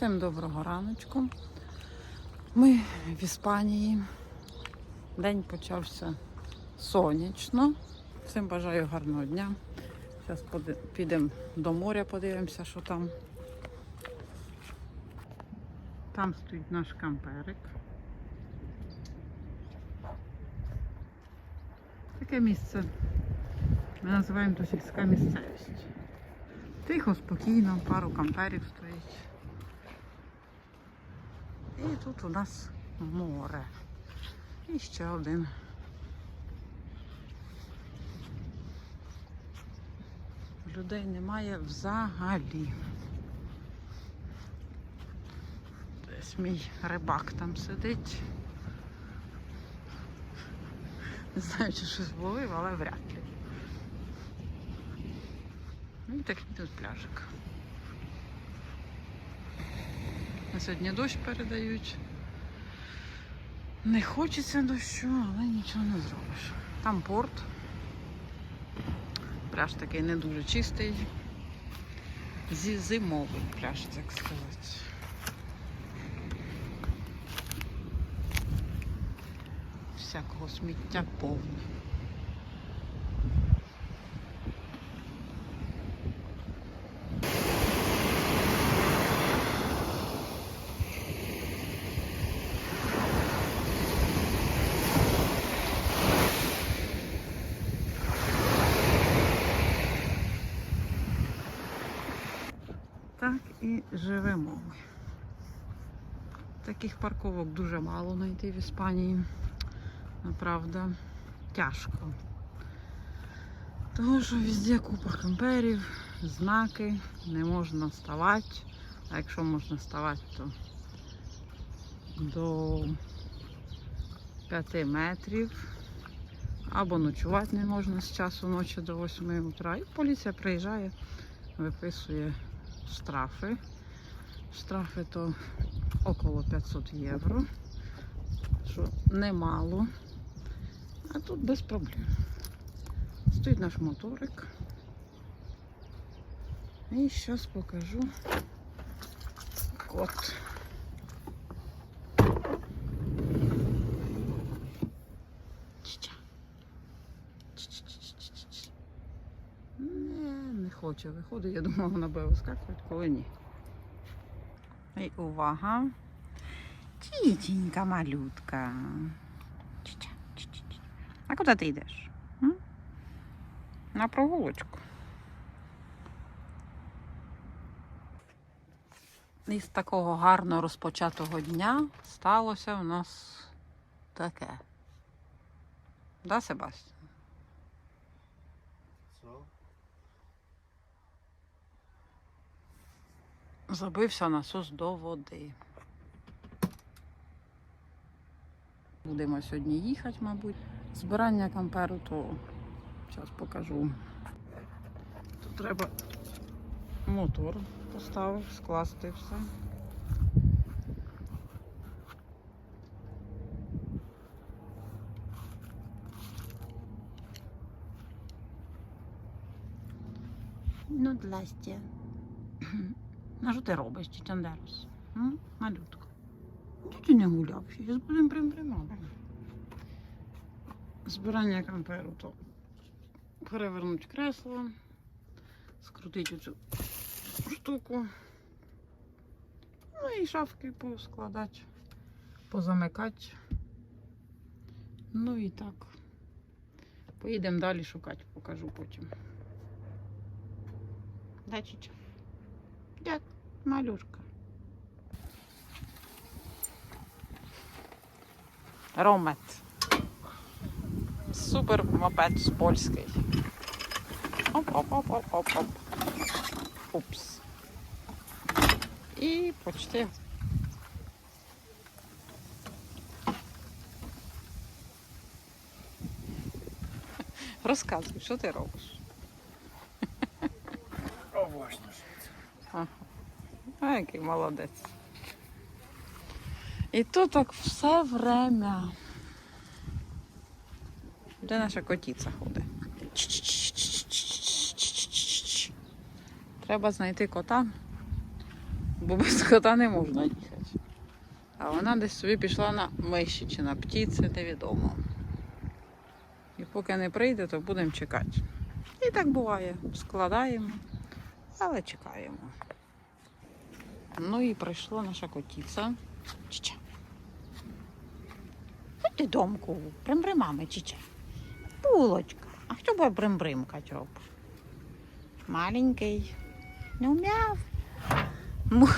Всім доброго раночку. Ми в Іспанії. День почався сонячно. Всім бажаю гарного дня. Зараз підемо до моря, подивимося, що там. Там стоїть наш камперик. Таке місце. Ми називаємо то сільська місцевість. Тихо, спокійно, пару камперів стоїть. І тут у нас море. І ще один. Людей немає взагалі. Десь мій рибак там сидить. Не знаю, чи щось ловив, але вряд ли. Ну і такий тут пляжик. На сьогодні дощ передають. Не хочеться дощу, але нічого не зробиш. Там порт. Пляж такий не дуже чистий. Зі зимовий пляж, так сказати. Всякого сміття повно. Так і живемо ми. Таких парковок дуже мало знайти в Іспанії. Направда, тяжко. Тому що везде купа камперів, знаки, не можна ставати. А якщо можна ставати, то до 5 метрів. Або ночувати не можна з часу ночі до 8 утра. І поліція приїжджає, виписує штрафи. Штрафи то около 500 євро, що немало. А тут без проблем. Стоїть наш моторик. І зараз покажу код. Чича. Чич-чич-чич-чич. Не виходить. Я думала, вона буде вискакувати, коли ні. І увага. Тітенька малютка. А куди ти йдеш? На прогулочку. Із такого гарно розпочатого дня сталося у нас таке. Да, Себастьян? Забився насос до води. Будемо сьогодні їхати, мабуть. Збирання камперу, то зараз покажу. Тут треба мотор поставити, скласти все. Ну, здрасте. А що ти робиш, Чичандерос? М? Малютка. Чого ти не гуляв? Зараз будемо прям прямо. Збирання камперу, то перевернути кресло, скрутити цю штуку. Ну і шафки поскладати, позамикати. Ну і так. Поїдемо далі шукати, покажу потім. Да, Чича? Як малюшка. Ромет. Супер мопед з польський. Оп-оп-оп-оп-оп-оп. Упс. І почти. Розказуй, що ти робиш? Уважно. А, який молодець. І тут так все время. Де наша котіця ходить? Треба знайти кота бо без кота не можна їхати. А вона десь собі пішла на миші чи на птиці, невідомо. І поки не прийде, то будемо чекати. І так буває. Складаємо, але чекаємо. Ну і прийшла наша котиця. Чича. Ходь ти домку, примбримами, чича. Булочка. А хто буде примбримкать роб? Маленький. Ну мяв. Му-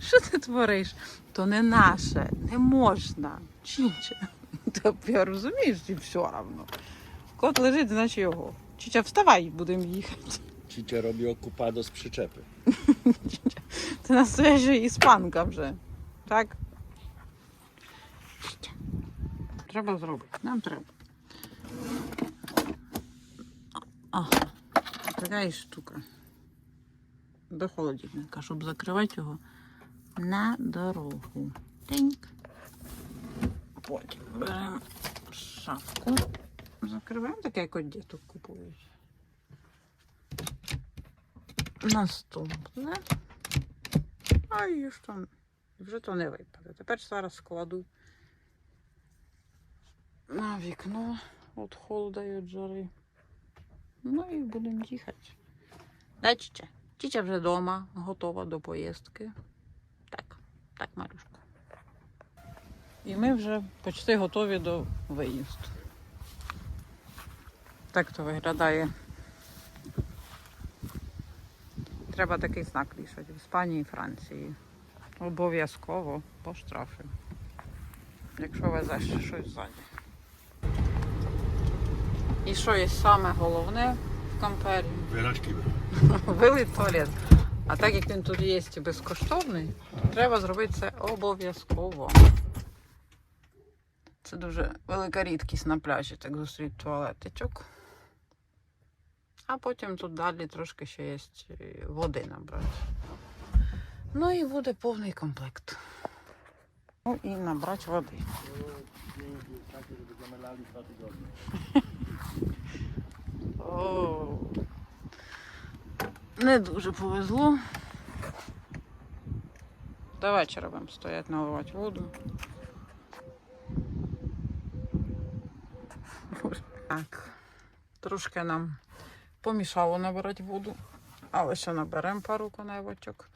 Що ти твориш? То не наше, не можна. Чича. Тобі розумієш, і все одно. Кот лежить, значить його. Чича, вставай, будемо їхати. Cicie robi okupado z przyczepy. Це настояща іспанка вже. Так? Треба зробити. Нам треба. Ага. Така і штука. До холодильника, щоб закривати його на дорогу. Тиньк. Потім беремо шапку. Закриваємо таке, як діток купують. Наступне. А і що? Вже то не випаде. Тепер зараз складу на вікно від холода і від жари. Ну і будемо їхати. Да? Чича вже вдома, готова до поїздки. Так, так, Марюшка. І ми вже почти готові до виїзду. Так то виглядає. Треба такий знак вішати в Іспанії і Франції. Обов'язково по штрафи. Якщо везеш щось ззаді. І що є саме головне в кампері? Вилий туалет. А так як він тут є безкоштовний, треба зробити це обов'язково. Це дуже велика рідкість на пляжі, так зустріти туалетичок. А потім тут далі трошки ще є води набрати. Ну і буде повний комплект. Ну і набрати води. О, не дуже повезло. До вечора будемо стояти наливати воду. Так. Трошки нам помішало набирати воду, але ще наберемо пару коневочок.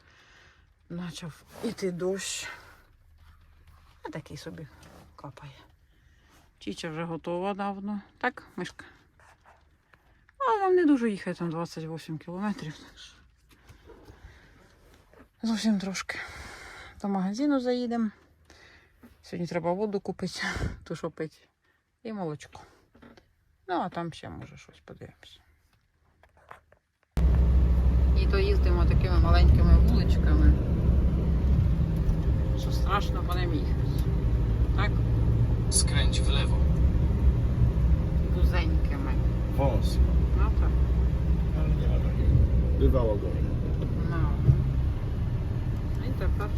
Почав іти дощ. А такий собі капає. Чіча вже готова давно. Так, мишка? Але нам не дуже їхати, там 28 кілометрів. Зовсім трошки. До магазину заїдемо. Сьогодні треба воду купити, ту що пити. І молочко. Ну, а там ще може щось подивимося. І то їздимо такими маленькими вуличками, що страшно по ним їхати. Так? Skręć w lewo. Вузенькими. Ну так. Ale nie ma takiego. Bywało go. Ну. І тепер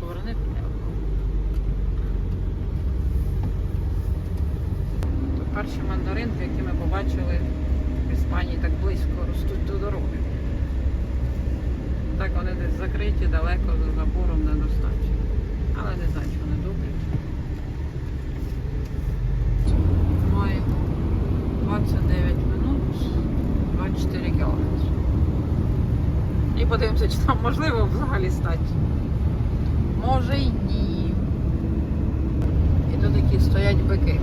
поверни прямо. Перші мандаринки, які ми побачили в так близько, ростуть до дороги. Так вони десь закриті далеко за забором недостатньо. Але не знаю, чи вони добрі. Маємо 29 минут, 24 кілометри. І подивимося, чи там можливо взагалі стати. Може й ні. І тут такі стоять бики.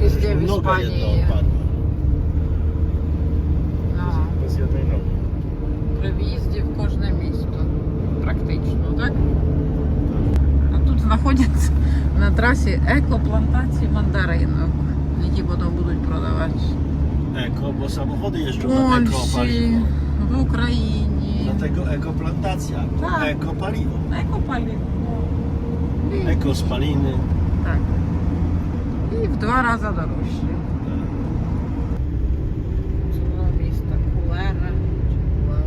Везде в Іспанії. знаходяться на трасі екоплантації мандаринок, які потім будуть продавати. Eko, bo samochody jeżdżą В na Польщі, ekopaliwo. в Україні. Dlatego ekoplantacja. Tak. Ekopaliwo. Екопаліво. І, Ekospaliny. так. І в два рази дорожче. Цього міста Кулера. чи Кулера.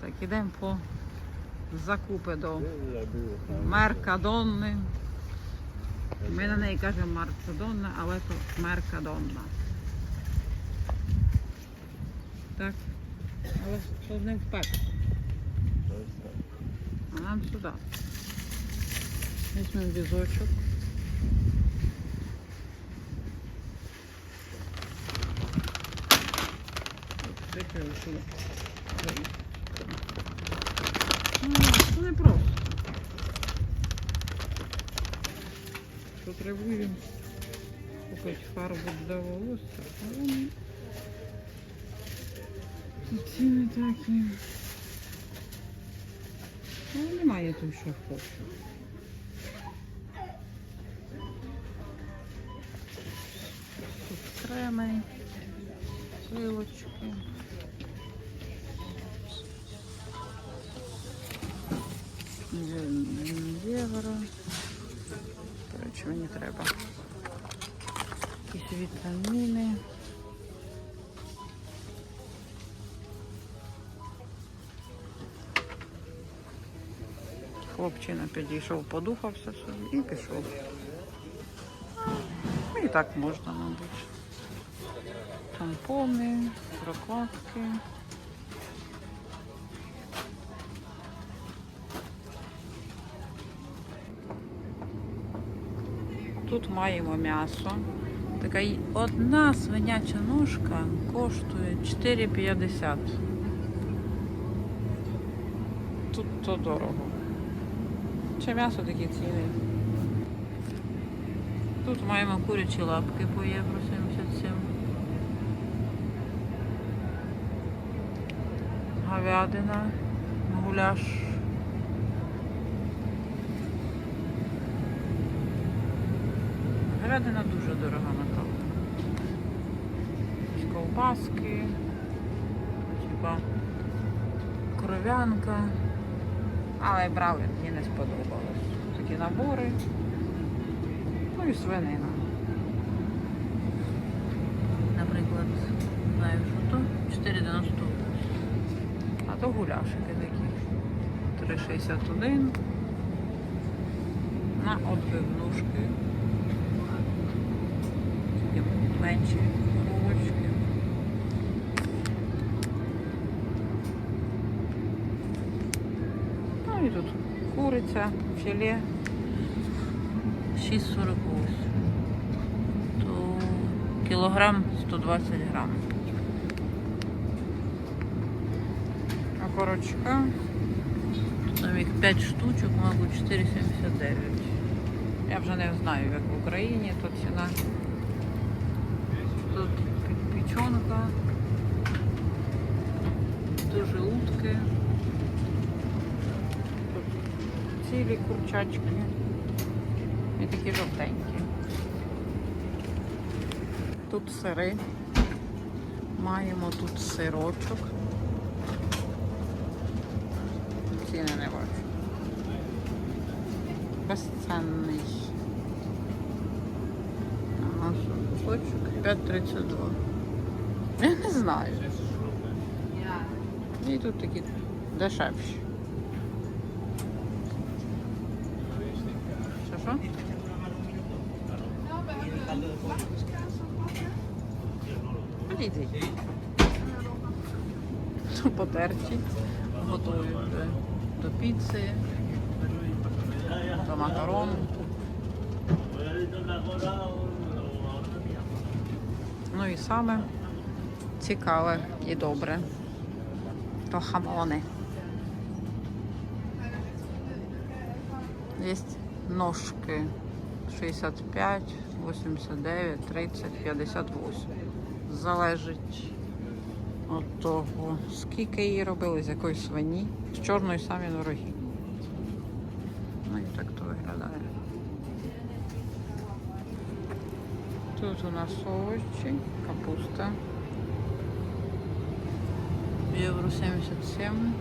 Так, ідемо по Закупи до. Меркадонни. Ми на неї кажемо Марцедонна, але то Меркадонна. Так. Але що з ним вперше? А нам сюди. Візьмемо візочок. Прикрию сюди. Ну, Це не просто. Потребуємо купити фарбу для волосся. Ціни такі. Ну, немає тут, що хочу. Тут креми, силочки. Вітаміни. Хлопчина підійшов, подухався собі і пішов. Ну, і так можна, мабуть. Тампони, прокладки. Тут маємо м'ясо. Така одна свиняча ножка коштує 4,50. Тут то дорого. Чи м'ясо такі ціни? Тут маємо курячі лапки по євро 77. Говядина, гуляш. Говядина дуже дорога Ковбаски, типа кров'янка. Але брали, мені не сподобалось. Такі набори. Ну і свинина. Наприклад, знаю, що то 4,98. А то гуляшики такі. 3,61. На отбивнушки. Менші булочки. Ну і тут куриця, філе 6,48. То кілограм 120 грам. А корочка. Там їх 5 штучок, мабуть, 4,79. Я вже не знаю, як в Україні, то ціна. Тут пі- печонка. Дуже утки. Тут цілі курчачки. І такі жовтенькі. Тут сири. Маємо тут сирочок. Ціни не бачу. Безцінний. Ага, кусочок 5,32. Я не знаю. І тут такі дешевші. Що. Тут Потерті. Готові вже до піци, до макарон. Ну і саме цікаве і добре. То хамони. Є ножки 65, 89, 30, 58. Залежить від того, скільки її робили, з якої свині, з чорної самі дорогі. Ну і так то виглядає. Тут у нас овочі, капуста. Євро 77.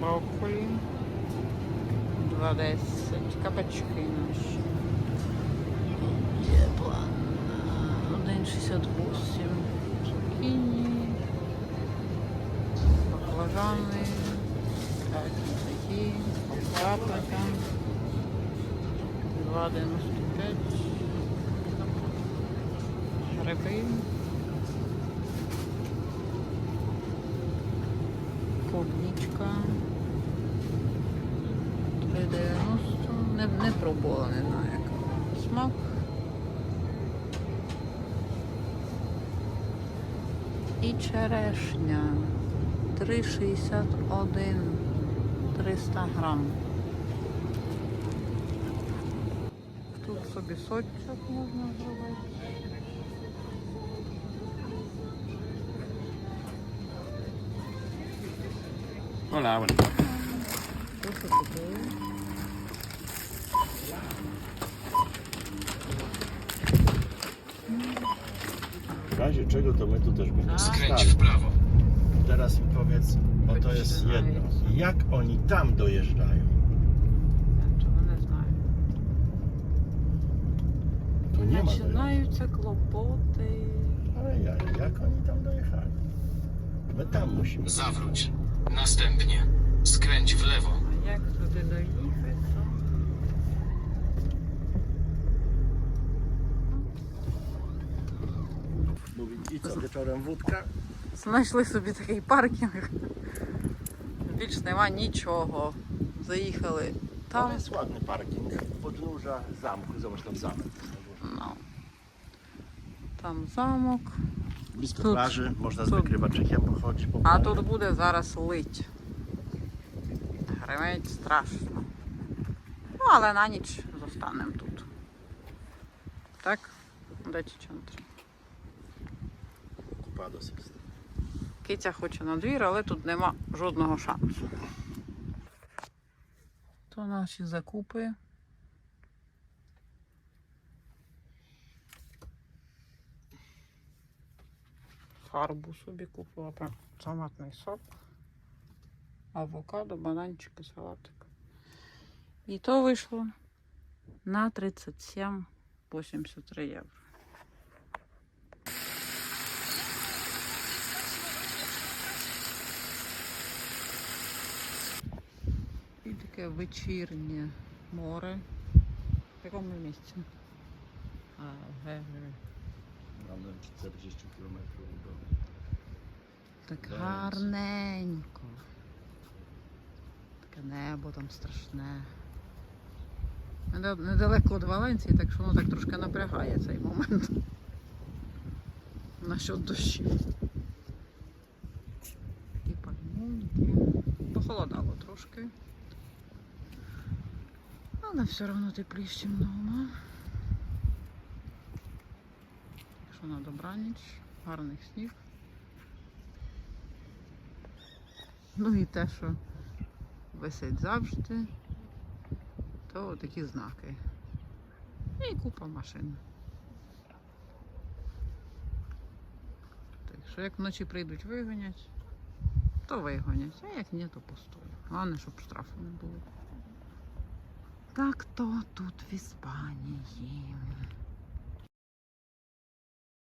Брокколі. 2,10. Кабачки наші. Є план. 1,68. Цукіні. Баклажани. Так, такі. Паприка. 2,95. Гриби. Водка. 3,90. Не, не пробувала, не знаю як. Смак. І черешня. 3,61. 300 грам. Тут собі сотчик можна зробити. Hola, bueno. razie czego to my tu też będziemy Skręć stali. w prawo. Teraz mi powiedz, bo to jest Wytrzymaj. jedno. Jak oni tam dojeżdżają? Czego не знаю. Tu nie ma dojazdu. Починаються клопоти. Ale ja, jak oni tam dojechali? My tam musimy. Zawróć. Następnie skręć w lewo. А як туди доїхати? I co, wieczorem wódka? Знайшли собі такий паркінг. Більш нема нічого. Заїхали там. jest ładny parking podnóża zamku. Zobacz tam zamek. Ну. Там замок. Blisko Тут- plaży, można z тут- wykrywaczykiem pochodzić po А тут буде зараз лить. Гримить страшно. Ну, але на ніч зостанемо тут. Так? Де Чичантр? Jest. Киця хоче на двір, але тут нема жодного шансу. То наші закупи. Фарбу собі купила, прям томатний сок, авокадо, бананчики, салатик. І то вийшло на 37,83 євро. І таке вечірнє море. В якому місці? А, Гевері. Mamy 40 km do Так гарненько. Таке небо там страшне. Недалеко від Валенції, так що воно так трошки напрягає цей момент. Насчет дощів. Такі пальмунки. Похолодало трошки. Але все одно тепліше, ніж вдома. Якщо на добраніч, гарних снів. Ну і те, що висить завжди, то такі знаки. І купа машин. Так що як вночі прийдуть вигонять, то вигонять, а як ні, то пустую. Головне, щоб штрафу не було. Так то тут в Іспанії.